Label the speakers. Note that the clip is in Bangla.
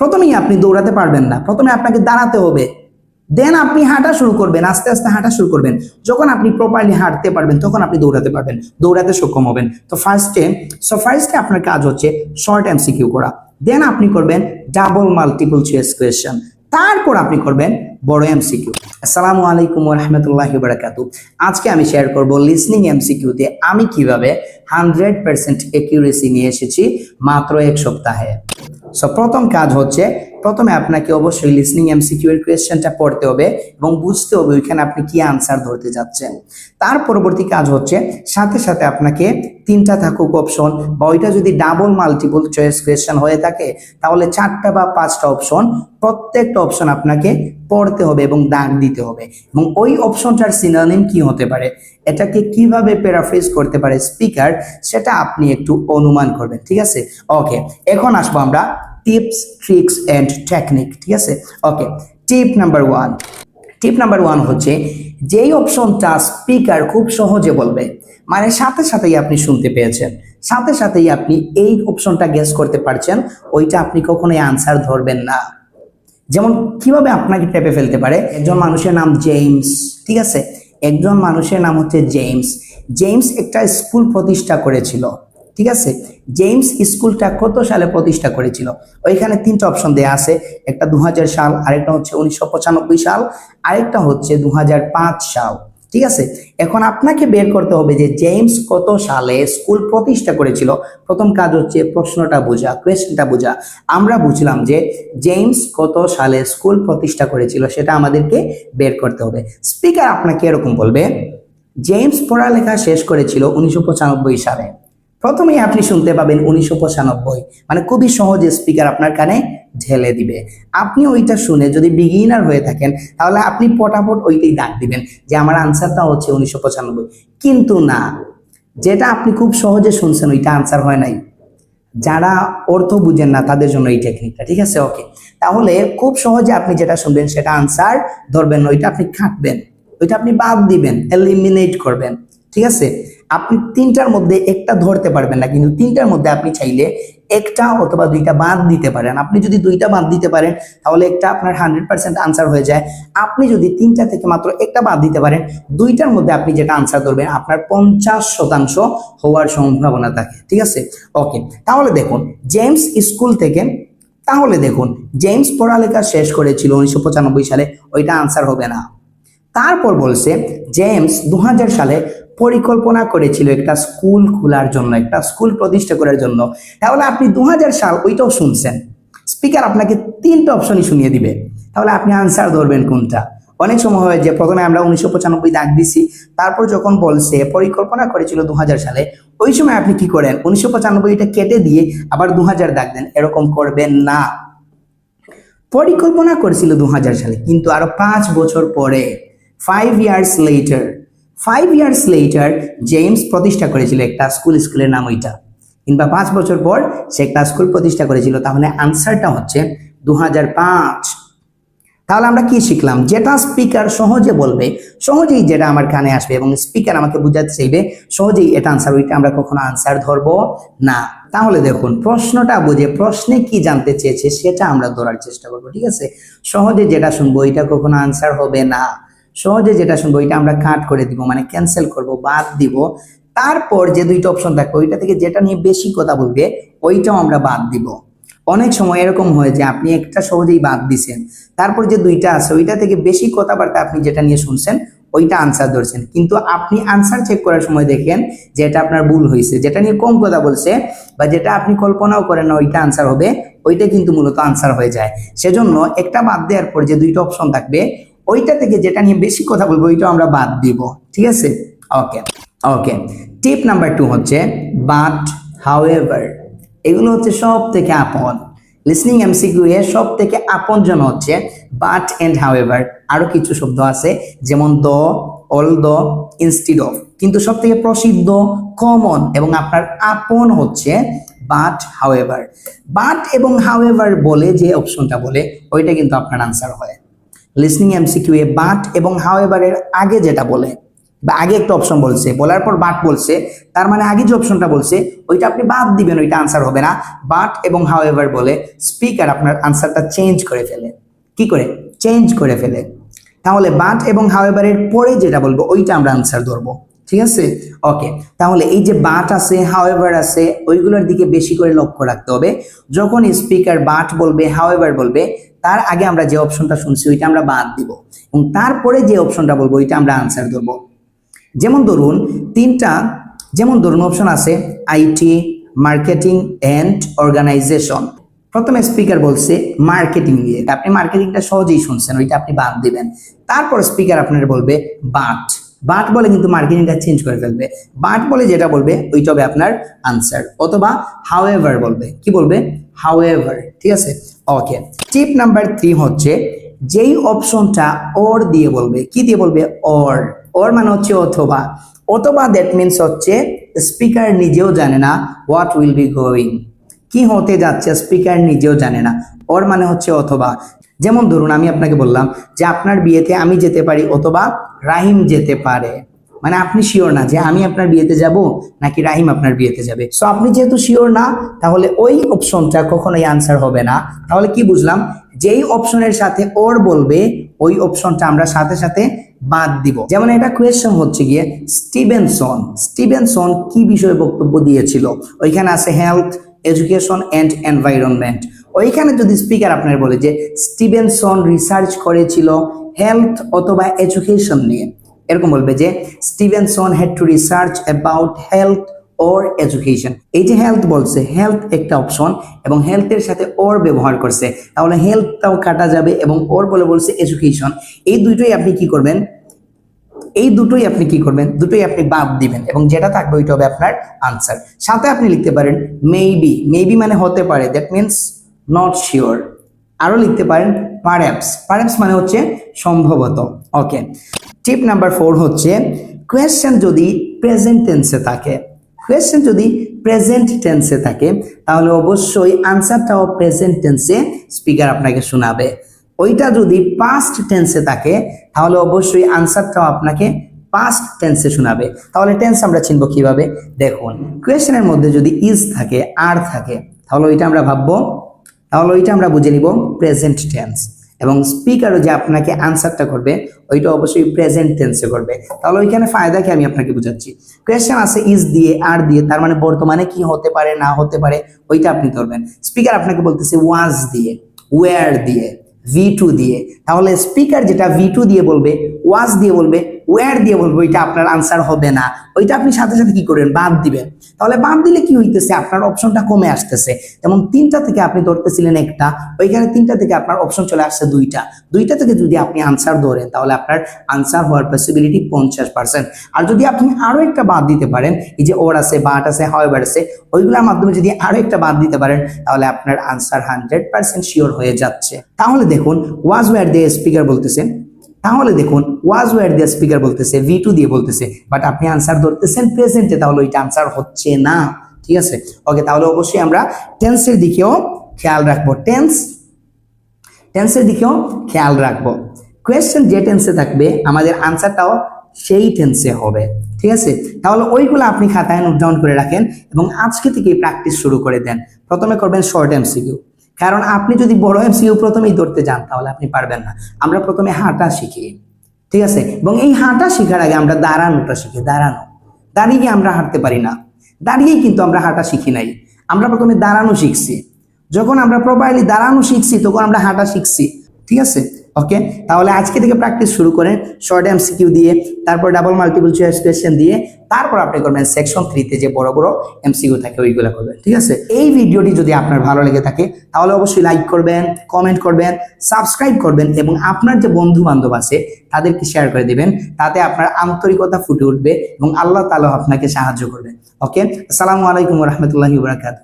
Speaker 1: প্রথমেই আপনি দৌড়াতে পারবেন না। প্রথমে আপনাকে দাঁড়াতে হবে। দেন আপনি হাঁটা শুরু করবেন, আস্তে আস্তে হাঁটা শুরু করবেন। যখন আপনি প্রপারলি হাঁটতে পারবেন, তখন আপনি দৌড়াতে পারবেন, দৌড়াতে সক্ষম হবেন। তো ফার্স্টে সো ফার্স্টে আপনার কাজ হচ্ছে শর্ট এমসিকিউ করা। দেন আপনি করবেন ডাবল মাল্টিপল চয়েস কোয়েশ্চেন তারপর আপনি করবেন বড় এমসিকিউ আসসালামু আলাইকুম রহমতুল্লাহ বারাকাতু আজকে আমি শেয়ার করব লিসনিং এমসিকিউতে আমি কীভাবে হান্ড্রেড পার্সেন্ট একিউরেসি নিয়ে এসেছি মাত্র এক সপ্তাহে। সো প্রথম কাজ হচ্ছে প্রথমে আপনাকে অবশ্যই লিসনিং এমসিকিউ এর কোয়েশ্চেনটা পড়তে হবে এবং বুঝতে হবে ওইখানে আপনি কি আনসার ধরতে যাচ্ছেন। তার পরবর্তী কাজ হচ্ছে, সাথে সাথে আপনাকে তিনটা থাকুক অপশন বা ওইটা যদি ডাবল মাল্টিপল চয়েস কোয়েশ্চেন হয়ে থাকে, তাহলে চারটা বা পাঁচটা অপশন প্রত্যেকটা অপশন আপনাকে পড়তে হবে এবং দাগ দিতে হবে। এবং ওই অপশনটার সিনোনিম কি হতে পারে? এটাকে কীভাবে প্যারাফ্রেজ করতে পারে স্পিকার সেটা আপনি একটু অনুমান করবেন, ঠিক আছে? ওকে এখন আসব আমরা টিপস ট্রিক্স অ্যান্ড টেকনিক ঠিক আছে? Okay tip number one tip number one হচ্ছে, যেই অপশনটা স্পিকার খুব সহজে বলবে মানে সাথে সাথেই আপনি শুনতে পেয়েছেন, সাথে সাথেই আপনি এই অপশনটা গেস করতে পারছেন, ওইটা আপনি কখনোই আনসার ধরবেন না। যেমন কীভাবে আপনাকে টেপে ফেলতে পারে, একজন মানুষের নাম জেমস ঠিক আছে? একজন মানুষের নাম হচ্ছে জেমস জেমস একটা স্কুল প্রতিষ্ঠা করেছিল। ঠিক আছে? জেমস স্কুলটা কত সালে প্রতিষ্ঠা করেছিল? ওইখানে তিনটা অপশন দেয়া আছে। একটা দু হাজার সাল, আরেকটা হচ্ছে উনিশশো পঁচানব্বই সাল, আরেকটা হচ্ছে দু হাজার পাঁচ সাল। ঠিক আছে? এখন আপনাকে বের করতে হবে যে জেমস কত সালে স্কুল প্রতিষ্ঠা করেছিল? প্রথম কাজ হচ্ছে প্রশ্নটা বোঝা কোয়েশ্চেনটা বোঝা। আমরা বুঝলাম যে জেমস কত সালে স্কুল প্রতিষ্ঠা করেছিল সেটা আমাদেরকে বের করতে হবে। স্পিকার আপনাকে এরকম বলবে জেমস পড়ালেখা শেষ করেছিল উনিশশো পঁচানব্বই সালে। প্রথমেই আপনি শুনতে পাবেন উনিশশো পঁচানব্বই। মানে খুবই সহজে স্পিকার আপনার কানে ঢেলে দিবে। আপনি ওইটা শুনে যদি বিগিনার হয়ে থাকেন, তাহলে আপনি পটাপট ওইটাই ডাক দিবেন যে আমার আনসারটা হচ্ছে উনিশশো পঁচানব্বই। কিন্তু না, যেটা আপনি খুব সহজে শুনছেন ওইটা আনসার হয় নাই। যারা অর্থ বুঝেন না, তাদের জন্য এই টেকনিকটা ঠিক আছে? ওকে তাহলে খুব সহজে আপনি যেটা শুনবেন, সেটা আনসার ধরবেন ওইটা আপনি কাটবেন। ওইটা আপনি বাদ দিবেন এলিমিনেট করবেন। ঠিক আছে? আপনি তিনটার মধ্যে একটা ধরতে পারবেন না, কিন্তু তিনটার মধ্যে আপনি চাইলে একটা অথবা দুইটা বাদ দিতে পারেন। আপনি যদি দুইটা বাদ দিতে পারেন, তাহলে একটা আপনার হান্ড্রেড পার্সেন্ট আনসার হয়ে যায়। আপনি যদি তিনটা থেকে মাত্র একটা বাদ দিতে পারেন, দুইটার মধ্যে আপনি যেটা আনসার ধরবেন, আপনার পঞ্চাশ শতাংশ হওয়ার সম্ভাবনা থাকে। ঠিক আছে? ওকে তাহলে দেখুন জেমস স্কুল থেকে, তাহলে দেখুন জেমস পড়ালেখা শেষ করেছিল উনিশশো পঁচানব্বই সালে, ওইটা আনসার হবে না। তারপর বলছে, জেমস দু হাজার সালে পরিকল্পনা করেছিল একটা স্কুল খোলার জন্য, একটা স্কুল প্রতিষ্ঠা করার জন্য। তাহলে আপনি দু হাজার সাল ওইটাও শুনছেন। স্পিকার আপনাকে তিনটা অপশনই শুনিয়ে দিবে। তাহলে আপনি আনসার ধরবেন কোনটা। অনেক সময় হয় যে, প্রথমে আমরা উনিশশো পঁচানব্বই দাগ দিছি, তারপর যখন বলছে পরিকল্পনা করেছিল দু হাজার সালে, ওই সময় আপনি কি করেন? উনিশশো পঁচানব্বইটা কেটে দিয়ে আবার দু হাজার দাগ দেন। এরকম করবেন না। পরিকল্পনা করেছিল দু হাজার সালে, কিন্তু আরও পাঁচ বছর পরে five years later five years later James প্রতিষ্ঠা করেছিল একটা স্কুল স্কুলের নাম ওইটা। কিংবা পাঁচ বছর পর সে একটা স্কুল প্রতিষ্ঠা করেছিল। তাহলে আনসারটা হচ্ছে দু তাহলে আমরা কি শিখলাম? যেটা স্পিকার সহজে বলবে, সহজেই যেটা আমার কানে আসবে এবং স্পিকার আমাকে বুঝাতে চাইবে, সহজেই এটা আনসার ওইটা আমরা কখনো আনসার ধরবো না। তাহলে দেখুন, প্রশ্নটা বুঝে, প্রশ্নে কি জানতে চেয়েছে সেটা আমরা ধরার চেষ্টা করব, ঠিক আছে? সহজে যেটা শুনব, ওইটা কখনো আনসার হবে না। সহজে যেটা শুনব, ওইটা আমরা কাট করে দিব মানে ক্যান্সেল করব, বাদ দিব। তারপর যে দুইটা অপশন থাকবে, ওইটা থেকে যেটা নিয়ে বেশি কথা বলবে, ওইটাও আমরা বাদ দিব। অনেক সময় এরকম হয় যে আপনি একটা সহজেই বাদ দিছেন, তারপর যে দুইটা আছে, ওইটা থেকে বেশি কথাবার্তা আপনি যেটা নিয়ে শুনছেন, ওইটা আনসার ধরছেন। কিন্তু আপনি আনসার চেক করার সময় দেখেন যে এটা আপনার ভুল হয়েছে, যেটা নিয়ে কম কথা বলছে বা যেটা আপনি কল্পনাও করেন না ওইটা আনসার হবে, ওইটা কিন্তু মূলত আনসার হয়ে যায়। সেজন্য একটা বাদ দেওয়ার পর যে দুইটা অপশন থাকবে ওইটা থেকে যেটা নিয়ে বেশি কথা বলব, ওইটা আমরা বাদ দিব। ঠিক আছে? Okay okay. Tip number two হচ্ছে বাট হাউ এগুলো হচ্ছে সব থেকে আপন। লিসনিং এমসিকিউ এর সব থেকে আপন জন হচ্ছে বাট এন্ড হাউএভার আরও কিছু শব্দ আছে, যেমন the all the instead of কিন্তু সব থেকে প্রসিদ্ধ কমন এবং আপনার আপন হচ্ছে বাট হাউএভার বাট এবং হাউএভার বলে যে অপশনটা বলে, ওইটা কিন্তু আপনার আনসার হয়। লিসনিং এমসিকিউ এ বাট এবং এর আগে যেটা বলে, বা আগে একটা অপশন বলছে, বলার পর বাট বলছে, তার মানে আগে যে অপশনটা বলছে, ওইটা আপনি বাদ দিবেন, ওইটা আনসার হবে না। বাট এবং এভার বলে স্পিকার আপনার আনসারটা চেঞ্জ করে ফেলে। কি করে? চেঞ্জ করে ফেলে। তাহলে বাট এবং এভারের পরে যেটা বলব, ওইটা আমরা আনসার ধরবো। ঠিক আছে? ওকে তাহলে এই যে বাট আছে হাউ এভার আছে, ওইগুলোর দিকে বেশি করে লক্ষ্য রাখতে হবে। যখন স্পিকার বাট বলবে হাউ এভার বলবে তার আগে আমরা যে অপশনটা শুনছি, ওইটা আমরা বাদ দিব। এবং তারপরে যে অপশনটা বলব, ওইটা আমরা আনসার ধরবো। যেমন ধরুন, তিনটা, যেমন ধরুন অপশন আছে আইটি মার্কেটিং অ্যান্ড অর্গানাইজেশন প্রথমে স্পিকার বলছে মার্কেটিং নিয়ে আপনি মার্কেটিংটা সহজেই শুনছেন, ওইটা আপনি বাদ দিবেন। তারপর স্পিকার আপনার বলবে বাট বাট বলে কিন্তু মার্কেটিংটা চেঞ্জ করে ফেলবে। বাট বলে যেটা বলবে, ওইটা হবে আপনার আনসার অথবা হাউ বলবে। কি বলবে? হাউ ঠিক আছে? ওকে টিপ নাম্বার থ্রি হচ্ছে, যেই অপশনটা অর দিয়ে বলবে, কি দিয়ে বলবে? অর অর মানে হচ্ছে অথবা। অথবা দ্যাট মিনস হচ্ছে স্পিকার নিজেও জানে না হোয়াট উইল বি গোয়িং কি হতে যাচ্ছে স্পিকার নিজেও জানে না। অর মানে হচ্ছে অথবা। যেমন ধরুন, আমি আপনাকে বললাম যে আপনার বিয়েতে আমি যেতে পারি অথবা রাহিম যেতে পারে। মানে আপনি শিওর না যে আমি আপনার বিয়েতে যাব নাকি রাহিম আপনার বিয়েতে যাবে? সো আপনি যেহেতু শিওর না, তাহলে ওই অপশনটা কখনোই আনসার হবে না। তাহলে কি বুঝলাম? যেই অপশনের সাথে ওর বলবে, ওই অপশনটা আমরা সাথে সাথে বাদ দিব। যেমন এটা কোয়েশ্চেন হচ্ছে গিয়ে স্টিভেনসন স্টিভেনসন কি বিষয়ে বক্তব্য দিয়েছিল? ওইখানে আছে হেলথ এডুকেশন অ্যান্ড এনভায়রনমেন্ট ওইখানে যদি স্পিকার আপনার বলে যে স্টিভেনসন রিসার্চ করেছিল হেলথ অথবা এডুকেশন নিয়ে এরকম বলবে যে, Stevenson had to research about health or education এই যে হেলথ বলছে হেলথ একটা অপশন এবং হেলথের সাথে ওর ব্যবহার করছে। তাহলে হেলথটাও কাটা যাবে এবং ওর বলে বলছে এডুকেশন এই দুইটাই আপনি কি করবেন? এই দুটোই আপনি কি করবেন? দুটোই আপনি বাদ দিবেন এবং যেটা থাকবে ওইটা হবে আপনার আনসার সাথে আপনি লিখতে পারেন মেবি মেবি মানে হতে পারে দ্যাট মিনস নট শিওর আরও লিখতে পারেন পারহ্যাপস পারহ্যাপস মানে হচ্ছে সম্ভবত। ওকে টিপ নাম্বার ফোর হচ্ছে কোয়েশ্চেন যদি প্রেজেন্ট টেন্সে থাকে। কোয়েশ্চেন যদি প্রেজেন্ট টেন্সে থাকে, তাহলে অবশ্যই আনসারটাও প্রেজেন্ট টেন্সে স্পিকার আপনাকে শোনাবে। ওইটা যদি পাস্ট টেন্সে থাকে, তাহলে অবশ্যই আনসারটাও আপনাকে পাস্ট টেন্সে শোনাবে। তাহলে টেন্স আমরা চিনব কীভাবে? দেখুন কোয়েশ্চেনের মধ্যে যদি ইজ থাকে আর থাকে, তাহলে ওইটা আমরা ভাববো। তাহলে ওইটা আমরা বুঝে নিব প্রেজেন্ট টেন্স এবং স্পিকারও যে আপনাকে আনসারটা করবে, ওইটা অবশ্যই প্রেজেন্ট টেন্সে করবে। তাহলে ওইখানে ফায়দাকে আমি আপনাকে বুঝাচ্ছি? কোয়েশ্চেন আছে ইজ দিয়ে আর দিয়ে, তার মানে বর্তমানে কি হতে পারে, না হতে পারে, ওইটা আপনি ধরবেন। স্পিকার আপনাকে বলতেছে ওয়াজ দিয়ে ওয়ার দিয়ে ভি টু দিয়ে। তাহলে স্পিকার যেটা ভি টু দিয়ে বলবে ওয়াজ দিয়ে বলবে ওয়ার দিয়ে বলবে, ওইটা আপনার আনসার হবে না। ওইটা আপনি সাথে সাথে কি করবেন বাদ দিবেন। তাহলে বাদ দিলে কি হইতেছে, আপনার অপশনটা কমে আসতেছে। যেমন তিনটা থেকে আপনি ধরতেছিলেন একটা, ওইখানে তিনটা থেকে আপনার অপশন চলে আসছে দুইটা। দুইটা থেকে যদি আপনি আনসার ধরেন, তাহলে আপনার আনসার হওয়ার পসিবিলিটি পঞ্চাশ পার্সেন্ট আর যদি আপনি আরও একটা বাদ দিতে পারেন, এই যে ওর আছে, বাট আছে হাওয়ার আছে, ওইগুলোর মাধ্যমে যদি আরও একটা বাদ দিতে পারেন, তাহলে আপনার আনসার হান্ড্রেড পার্সেন্ট শিওর হয়ে যাচ্ছে। তাহলে দেখুন ওয়াজ ওয়ার দিয়ে স্পিকার বলতেছেন তাহলে দেখুন ওয়াজ ওয়ার দিয়ে স্পিকার বলতেছে ভি টু দিয়ে বলতেছে বাট আপনি আনসার ধরতেছেন প্রেজেন্টে তাহলে ওইটা আনসার হচ্ছে না, ঠিক আছে? ওকে তাহলে অবশ্যই আমরা টেন্সের দিকেও খেয়াল রাখব টেন্স টেন্সের দিকেও খেয়াল রাখব। কোয়েশ্চেন যে টেন্সে থাকবে, আমাদের আনসারটাও সেই টেন্সে হবে, ঠিক আছে? তাহলে ওইগুলো আপনি খাতায় নোট ডাউন করে রাখেন এবং আজকে থেকে প্র্যাকটিস শুরু করে দেন। প্রথমে করবেন শর্ট এমসিকিউ কারণ আপনি যদি বড় এমসিকিউ প্রথমেই ধরতে যান, তাহলে আপনি পারবেন না। আমরা প্রথমে হাঁটা শিখি, ঠিক আছে? এবং এই হাঁটা শেখার আগে আমরা দাঁড়ানোটা শিখি, দাঁড়ানো। দাঁড়িয়ে আমরা হাঁটতে পারি না। দাঁড়িয়েই কিন্তু আমরা হাঁটা শিখি নাই। আমরা প্রথমে দাঁড়ানো শিখছি। যখন আমরা প্রপারলি দাঁড়ানো শিখছি, তখন আমরা হাঁটা শিখছি, ঠিক আছে? ওকে তাহলে আজকে থেকে প্র্যাকটিস শুরু করেন শর্ট এমসিকিউ দিয়ে, তারপর ডাবল মাল্টিপল চয়েস কোয়েশ্চেন দিয়ে, তারপর আপনি করবেন সেকশন থ্রিতে যে বড় বড় এমসিকিউ থাকে, ওইগুলো করবেন, ঠিক আছে? এই ভিডিওটি যদি আপনার ভালো লেগে থাকে, তাহলে অবশ্যই লাইক করবেন কমেন্ট করবেন সাবস্ক্রাইব করবেন এবং আপনার যে বন্ধু বান্ধব আছে, তাদেরকে শেয়ার করে দিবেন, তাতে আপনার আন্তরিকতা ফুটে উঠবে এবং আল্লাহ তালা আপনাকে সাহায্য করবে। ওকে আসসালামু আলাইকুম রহমতুল্লাহি বরাকাত